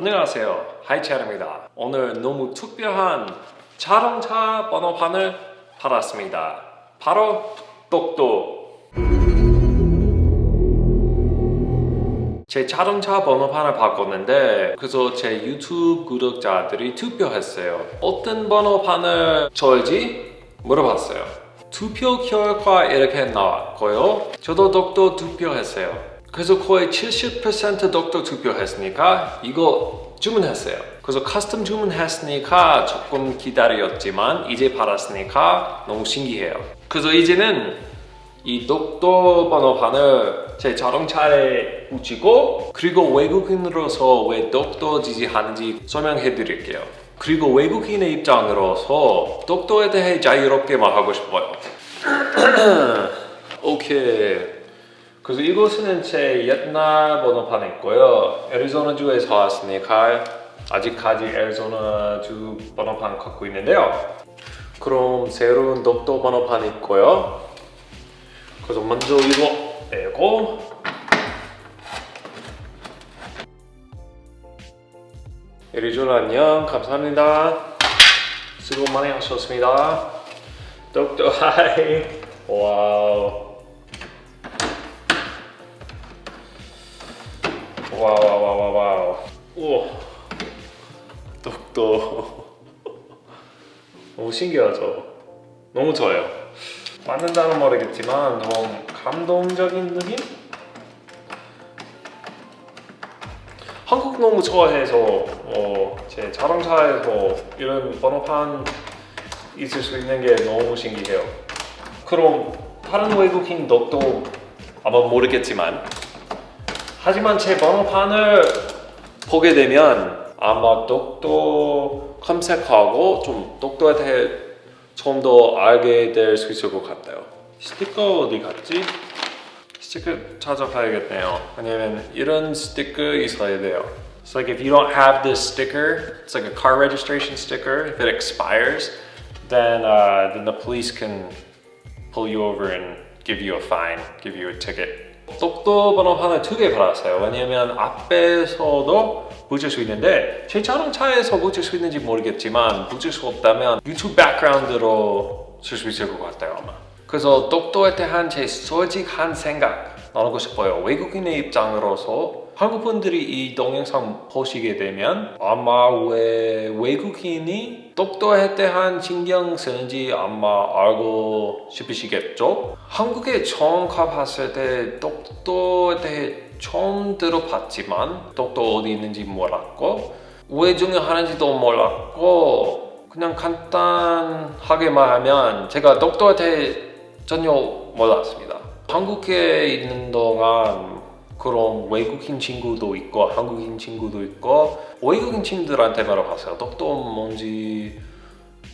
안녕하세요. 하이차입니다. 오늘 너무 특별한 자동차 번호판을 받았습니다. 바로 똑똑. 제 자동차 번호판을 바꿨는데 그래서 제 유튜브 구독자들이 투표했어요. 어떤 번호판을 줘야지 물어봤어요. 투표 결과 이렇게 나왔고요. 저도 독도 투표했어요. 그래서 거의 70% 독도 투표했으니까 이거 주문했어요. 그래서 커스텀 주문했으니까 조금 기다렸지만 이제 받았으니까 너무 신기해요. 그래서 이제는 이 독도 번호판을 제 자동차에 붙이고 그리고 외국인으로서 왜 독도 지지하는지 설명해 드릴게요. 그리고 외국인의 입장으로서 독도에 대해 자유롭게 말하고 싶어요. 오케이. 그래서 이곳은 제 옛날 번호판이고요. 애리조나주에서 왔으니까 아직까지 애리조나주 번호판 갖고 있는데요. 그럼 새로운 독도 번호판 있고요. 그래서 먼저 이거 빼고 에리존 안녕 감사합니다 수고 많이 하셨습니다 독도 하이 와우 와 우 와우. 오 독도 너무 신기하죠? 너무 좋아요. 맞는다는 모르겠지만 너무 감동적인 느낌? 한국 너무 좋아해서 어, 제 자동차에서 이런 번호판 있을 수 있는 게 너무 신기해요. 그럼 다른 외국인 독도 아마 모르겠지만 하지만 제 번호판을 보게 되면 아마 독도 검색하고 좀 독도에 대해 좀 더 알게 될 수 있을 것 같아요. 스티커 어디 갔지? 스티커 찾아봐야겠네요. 왜냐면 이런 스티커 있어야 돼요. It's like if you don't have this sticker, it's like a car registration sticker. If it expires, then uh, then the police can pull you over and give you a fine, give you a ticket. 독도 번호판을 두개 받았어요. 왜냐면 앞에서도 붙일 수 있는데 제 자동차에서 붙일 수 있는지 모르겠지만 붙일 수 없다면 유튜브 백그라운드로 쓸 수 있을 것 같아요 아마. 그래서 독도에 대한 제 솔직한 생각 나누고 싶어요. 외국인의 입장으로서 한국 분들이 이 동영상 보시게 되면 아마 왜 외국인이 독도에 대한 신경 쓰는지 아마 알고 싶으시겠죠? 한국에 처음 가봤을 때 독도에 대해 처음 들어봤지만 독도 어디 있는지 몰랐고 왜 중요하는지도 몰랐고 그냥 간단하게 말하면 제가 독도에 대해 전혀 몰랐습니다. 한국에 있는 동안 그런 외국인 친구도 있고 한국인 친구도 있고 외국인 친구들한테 물어봤어요. 독도 뭔지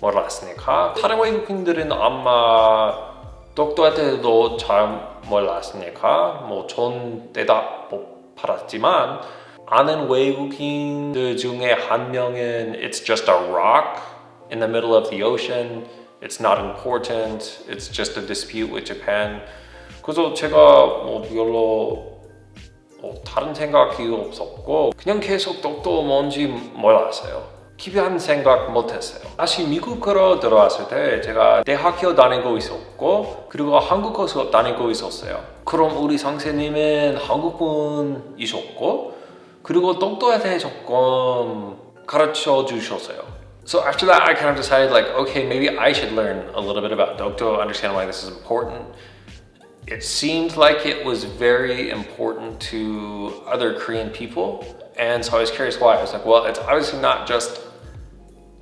몰랐으니까 다른 외국인들은 아마 독도에 대해도 잘 몰랐으니까 뭐 좋은 대답 못 받았지만 아는 외국인들 중에 한 명은 It's just a rock in the middle of the ocean. It's not important. It's just a dispute with Japan. 그래서 제가 뭐 별로 뭐 다른 생각이 없었고 그냥 계속 독도 뭔지 몰랐어요. 기괴한 생각 못했어요. 다시 미국으로 들어왔을 때 제가 대학교 다니고 있었고 그리고 한국어 수업 다니고 있었어요. 그럼 우리 선생님은 한국분이셨고 그리고 독도에 대해 조금 가르쳐 주셨어요. So after that, I kind of decided like, okay, maybe I should learn a little bit about Dokdo, understand why this is important. It seemed like it was very important to other Korean people. And so I was curious why. I was like, well, it's obviously not just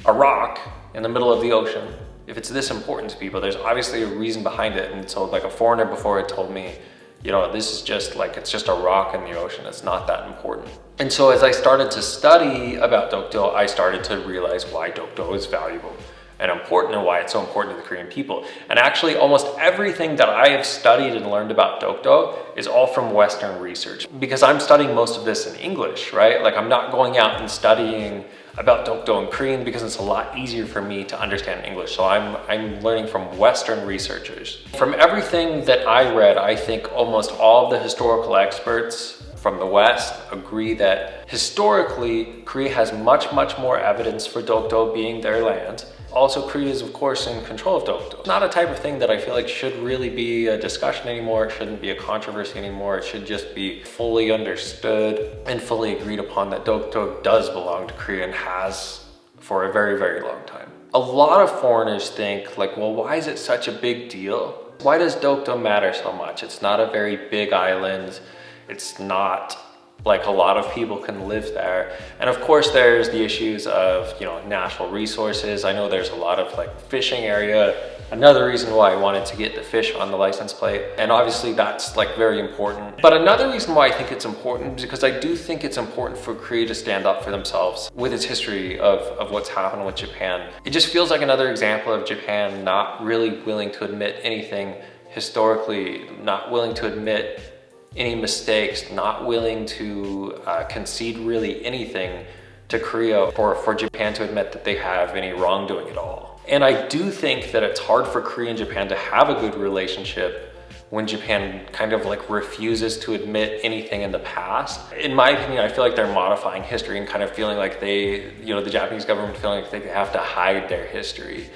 a rock in the middle of the ocean. If it's this important to people, there's obviously a reason behind it. And so, like, a foreigner before had told me, you know, this is just like, it's just a rock in the ocean. It's not that important. And so, as I started to study about Dokdo, I started to realize why Dokdo is valuable and important and why it's so important to the Korean people. And actually, almost everything that I have studied and learned about Dokdo is all from Western research because I'm studying most of this in English, right? Like, I'm not going out and studying about Dokdo in Korean because it's a lot easier for me to understand English. So I'm, I'm learning from Western researchers. From everything that I read, I think almost all of the historical experts from the West agree that historically, Korea has much, much more evidence for Dokdo being their land. Also, Korea is, of course, in control of Dokdo. It's not a type of thing that I feel like should really be a discussion anymore. It shouldn't be a controversy anymore. It should just be fully understood and fully agreed upon that Dokdo does belong to Korea and has for a very, very long time. A lot of foreigners think, like, well, why is it such a big deal? Why does Dokdo matter so much? It's not a very big island. It's not like a lot of people can live there. And of course there's the issues of, you know, natural resources. I know there's a lot of like fishing area. Another reason why I wanted to get the fish on the license plate. And obviously that's like very important. But another reason why I think it's important because I do think it's important for Korea to stand up for themselves with its history of, of what's happened with Japan. It just feels like another example of Japan not really willing to admit anything historically, not willing to admit any mistakes, not willing to uh, concede really anything to Korea or for Japan to admit that they have any wrongdoing at all. And I do think that it's hard for Korea and Japan to have a good relationship when Japan kind of like refuses to admit anything in the past. In my opinion, I feel like they're modifying history and kind of feeling like they, you know, the Japanese government feeling like they have to hide their history.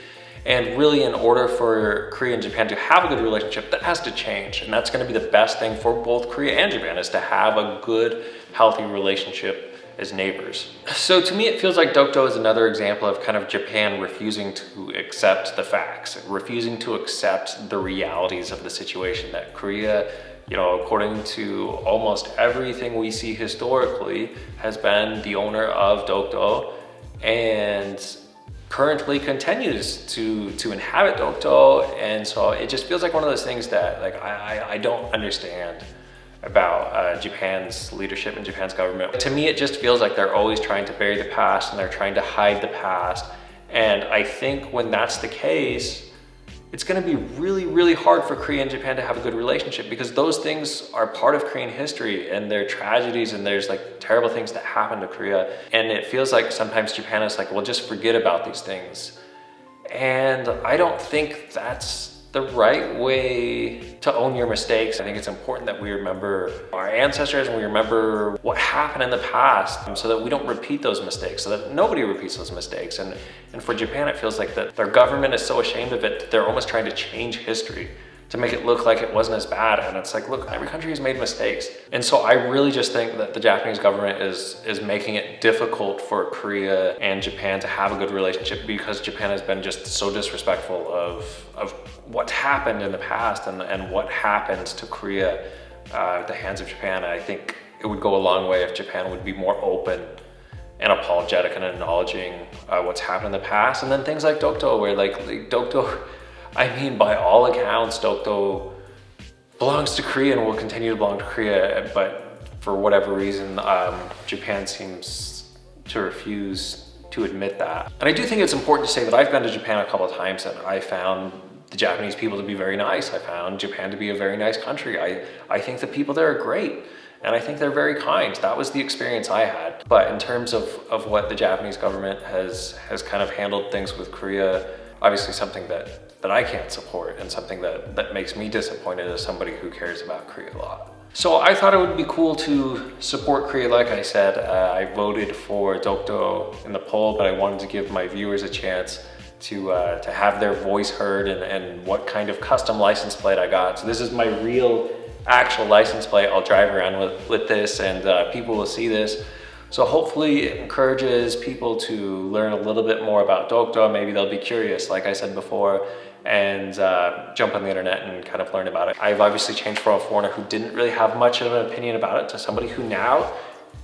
And really, in order for Korea and Japan to have a good relationship, that has to change. And that's going to be the best thing for both Korea and Japan is to have a good, healthy relationship as neighbors. So to me, it feels like Dokdo is another example of kind of Japan refusing to accept the facts, refusing to accept the realities of the situation that Korea, you know, according to almost everything we see historically, has been the owner of Dokdo. And currently continues to to inhabit Dokdo, and so it just feels like one of those things that like I I, I don't understand about uh, Japan's leadership and Japan's government. To me, it just feels like they're always trying to bury the past and they're trying to hide the past. And I think when that's the case, it's going to be really, really hard for Korea and Japan to have a good relationship because those things are part of Korean history and there are tragedies and there's like terrible things that happen to Korea. And it feels like sometimes Japan is like, well, just forget about these things. And I don't think that's the right way to own your mistakes. I think it's important that we remember our ancestors and we remember what happened in the past um, so that we don't repeat those mistakes, so that nobody repeats those mistakes. And, and for Japan, it feels like that their government is so ashamed of it that they're almost trying to change history to make it look like it wasn't as bad. And it's like, look, every country has made mistakes. And so I really just think that the Japanese government is, is making it difficult for Korea and Japan to have a good relationship because Japan has been just so disrespectful of, of what's happened in the past and, and what happens to Korea uh, at the hands of Japan. And I think it would go a long way if Japan would be more open and apologetic and acknowledging uh, what's happened in the past. And then things like Dokdo, where like, like Dokdo, I mean, by all accounts, Dokdo belongs to Korea and will continue to belong to Korea, but for whatever reason, um, Japan seems to refuse to admit that. And I do think it's important to say that I've been to Japan a couple of times and I found the Japanese people to be very nice. I found Japan to be a very nice country. I, I think the people there are great and I think they're very kind. That was the experience I had. But in terms of, of what the Japanese government has, has kind of handled things with Korea, obviously something that that I can't support and something that, that makes me disappointed as somebody who cares about Korea a lot. So I thought it would be cool to support Korea. Like I said, uh, I voted for Dokdo in the poll, but I wanted to give my viewers a chance to, uh, to have their voice heard and, and what kind of custom license plate I got. So this is my real actual license plate. I'll drive around with, with this and uh, people will see this. So hopefully it encourages people to learn a little bit more about Dokdo. Maybe they'll be curious, like I said before, and uh, jump on the internet and kind of learn about it. I've obviously changed from a foreigner who didn't really have much of an opinion about it to somebody who now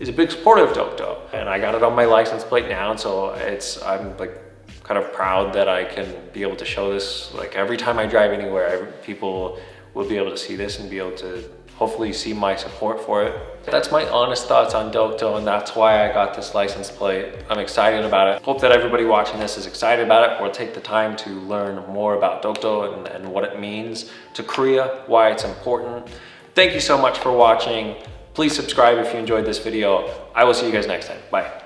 is a big supporter of Dokdo. And I got it on my license plate now, so it's, I'm like kind of proud that I can be able to show this. Like every time I drive anywhere, people will be able to see this and be able to hopefully see my support for it. That's my honest thoughts on Dokdo and that's why I got this license plate. I'm excited about it. Hope that everybody watching this is excited about it or take the time to learn more about Dokdo and, and what it means to Korea, why it's important. Thank you so much for watching. Please subscribe if you enjoyed this video. I will see you guys next time. Bye.